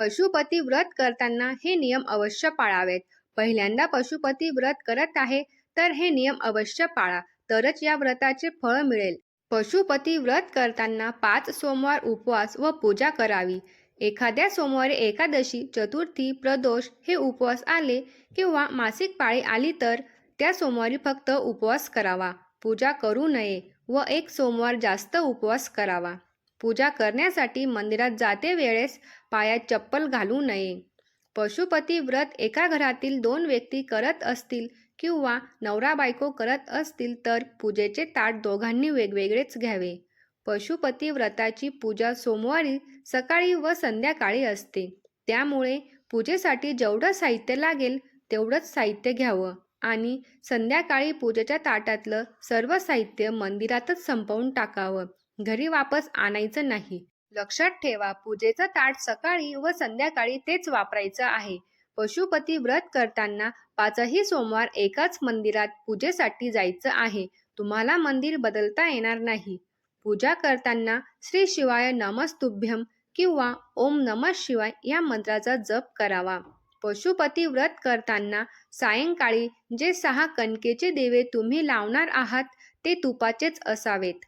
पशुपती व्रत करताना हे नियम अवश्य पाळावेत. पहिल्यांदा पशुपती व्रत करत आहे तर हे नियम अवश्य पाळा तरच या व्रताचे फळ मिळेल. पशुपती व्रत करताना पाच सोमवार उपवास व पूजा करावी. एखाद्या सोमवारी एकादशी चतुर्थी प्रदोष हे उपवास आले किंवा मासिक पाळी आली तर त्या सोमवारी फक्त उपवास करावा. पूजा करू नये व एक सोमवार जास्त उपवास करावा. पूजा करण्यासाठी मंदिरात जाते वेळेस पायात चप्पल घालू नये. पशुपती व्रत एका घरातील दोन व्यक्ती करत असतील किंवा नवरा बायको करत असतील तर पूजेचे ताट दोघांनी वेगवेगळेच घ्यावे. पशुपती व्रताची पूजा सोमवारी सकाळी व संध्याकाळी असते. त्यामुळे पूजेसाठी जेवढं साहित्य लागेल तेवढंच साहित्य घ्यावं आणि संध्याकाळी पूजेच्या ताटातलं सर्व साहित्य मंदिरातच संपवून टाकावं. घरी वापस आणायचं नाही. लक्षात ठेवा पूजेचं ताट सकाळी व संध्याकाळी तेच वापरायचं आहे. पशुपती व्रत करताना पाचही सोमवार एकाच मंदिरात पूजेसाठी जायचं आहे. तुम्हाला मंदिर बदलता येणार नाही. पूजा करताना श्री शिवाय नमस्तुभ्यम किंवा ओम नमः शिवाय या मंत्राचा जप करावा. पशुपती व्रत करताना सायंकाळी जे सहा कणकेचे दिवे तुम्ही लावणार आहात ते तुपाचेच असावेत.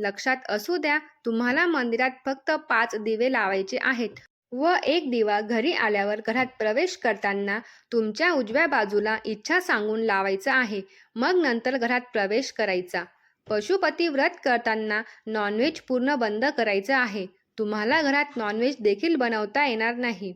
लक्षात असू द्या तुम्हाला मंदिरात फक्त पाच दिवे लावायचे आहेत. व एक दिवा घरी आल्यावर घरात प्रवेश करताना तुमच्या उजव्या बाजूला इच्छा सांगून लावायचा आहे. मग नंतर घरात प्रवेश करायचा. पशुपती व्रत करताना नॉनव्हेज पूर्ण बंद करायचं आहे. तुम्हाला घरात नॉनव्हेज देखील बनवता येणार नाही.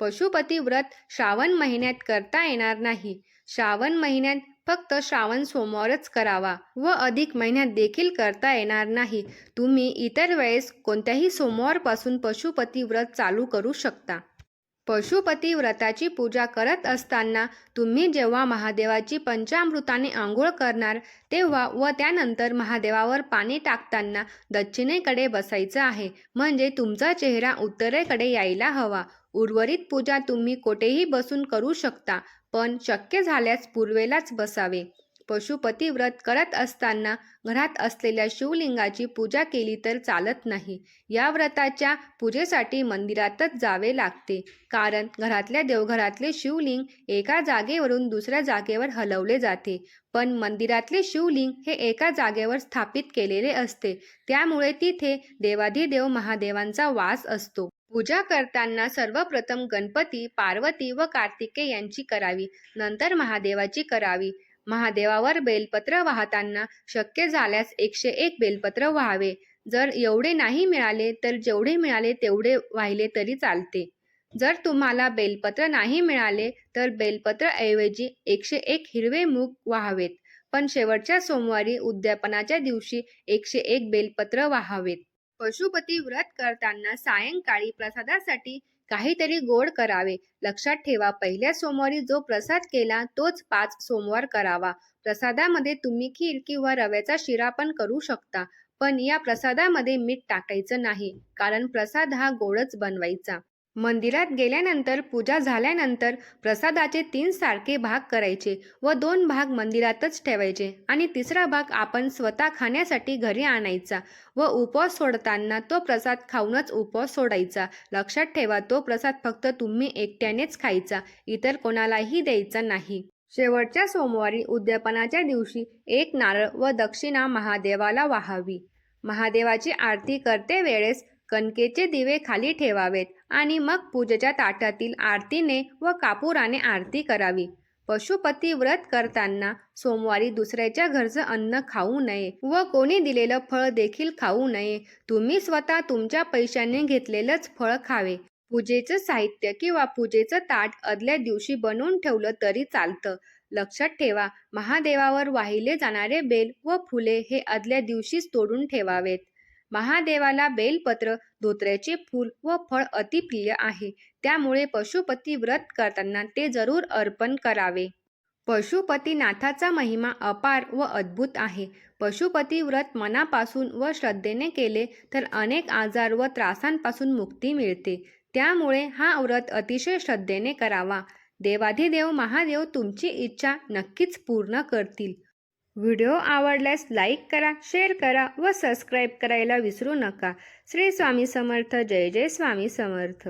पशुपती व्रत श्रावण महिन्यात करता येणार नाही. श्रावण महिन्यात फक्त श्रावण सोमवारच करावा व अधिक महिन्यात देखील करता येणार नाही. तुम्ही इतर वेळेस कोणत्याही सोमवारपासून पशुपती व्रत चालू करू शकता. पशुपती व्रताची पूजा करत असताना तुम्ही जेव्हा महादेवाची पंचामृताने आंघोळ करणार तेव्हा व त्यानंतर महादेवावर पाणी टाकताना दक्षिणेकडे बसायचं आहे म्हणजे तुमचा चेहरा उत्तरेकडे यायला हवा. उर्वरित पूजा तुम्ही कोठेही बसून करू शकता पण शक्य झाल्यास पूर्वेलाच बसावे. पशुपती व्रत करत असताना घरात असलेल्या शिवलिंगाची पूजा केली तर चालत नाही. या व्रताच्या पूजेसाठी मंदिरातच जावे लागते. कारण घरातल्या देवघरातले शिवलिंग एका जागेवरून दुसऱ्या जागेवर हलवले जाते. पण मंदिरातले शिवलिंग हे एका जागेवर स्थापित केलेले असते. त्यामुळे तिथे देवाधिदेव महादेवांचा वास असतो. पूजा करताना सर्वप्रथम गणपती पार्वती व कार्तिके यांची करावी. नंतर महादेवाची करावी. महादेवावर बेलपत्र वाहताना शक्य झाल्यास एकशे एक बेलपत्र व्हावे. जर एवढे नाही मिळाले तर जेवढे मिळाले तेवढे वाहिले तरी चालते. जर तुम्हाला बेलपत्र नाही मिळाले तर बेलपत्र ऐवजी एकशे एक हिरवे मूग वाहावेत. पण शेवटच्या सोमवारी उद्यापनाच्या दिवशी एकशे एक बेलपत्र वाहावेत. पशुपती व्रत करताना सायंकाळी प्रसादासाठी काहीतरी गोड करावे. लक्षात ठेवा पहिल्या सोमवारी जो प्रसाद केला तोच पाच सोमवार करावा. प्रसादामध्ये तुम्ही खीर किंवा रव्याचा शिरा पण करू शकता पण या प्रसादामध्ये मीठ टाकायचं नाही कारण प्रसाद हा गोडच बनवायचा. मंदिरात गेल्यानंतर पूजा झाल्यानंतर प्रसादाचे तीन सारखे भाग करायचे व दोन भाग मंदिरातच ठेवायचे आणि तिसरा भाग आपण स्वतः खाण्यासाठी घरी आणायचा व उपवास सोडताना तो प्रसाद खाऊनच उपवास सोडायचा. लक्षात ठेवा तो प्रसाद फक्त तुम्ही एकट्यानेच खायचा इतर कोणालाही द्यायचा नाही. शेवटच्या सोमवारी उद्यापनाच्या दिवशी एक नारळ व दक्षिणा महादेवाला वाहावी. महादेवाची आरती करते वेळेस कणकेचे दिवे खाली ठेवावेत आणि मग पूजेच्या ताटातील आरतीने व कापुराने आरती करावी. पशुपती व्रत करताना सोमवारी दुसऱ्याच्या घरचं अन्न खाऊ नये व कोणी दिलेलं फळ देखील खाऊ नये. तुम्ही स्वतः तुमच्या पैशाने घेतलेलंच फळ खावे. पूजेचं साहित्य किंवा पूजेचं ताट आदल्या दिवशी बनवून ठेवलं तरी चालतं. लक्षात ठेवा महादेवावर वाहिले जाणारे बेल व फुले हे आदल्या दिवशीच तोडून ठेवावेत. महादेवाला बेलपत्र धोत्र्याचे फूल व फळ अतिप्रिय आहे. त्यामुळे पशुपती व्रत करताना ते जरूर अर्पण करावे. पशुपतीनाथाचा महिमा अपार व अद्भुत आहे. पशुपती व्रत मनापासून व श्रद्धेने केले तर अनेक आजार व त्रासांपासून मुक्ती मिळते. त्यामुळे हा व्रत अतिशय श्रद्धेने करावा. देवाधिदेव महादेव तुमची इच्छा नक्कीच पूर्ण करतील. व्हिडिओ आवडल्यास लाईक करा शेअर करा व सबस्क्राईब करायला विसरू नका. श्री स्वामी समर्थ. जय जय स्वामी समर्थ.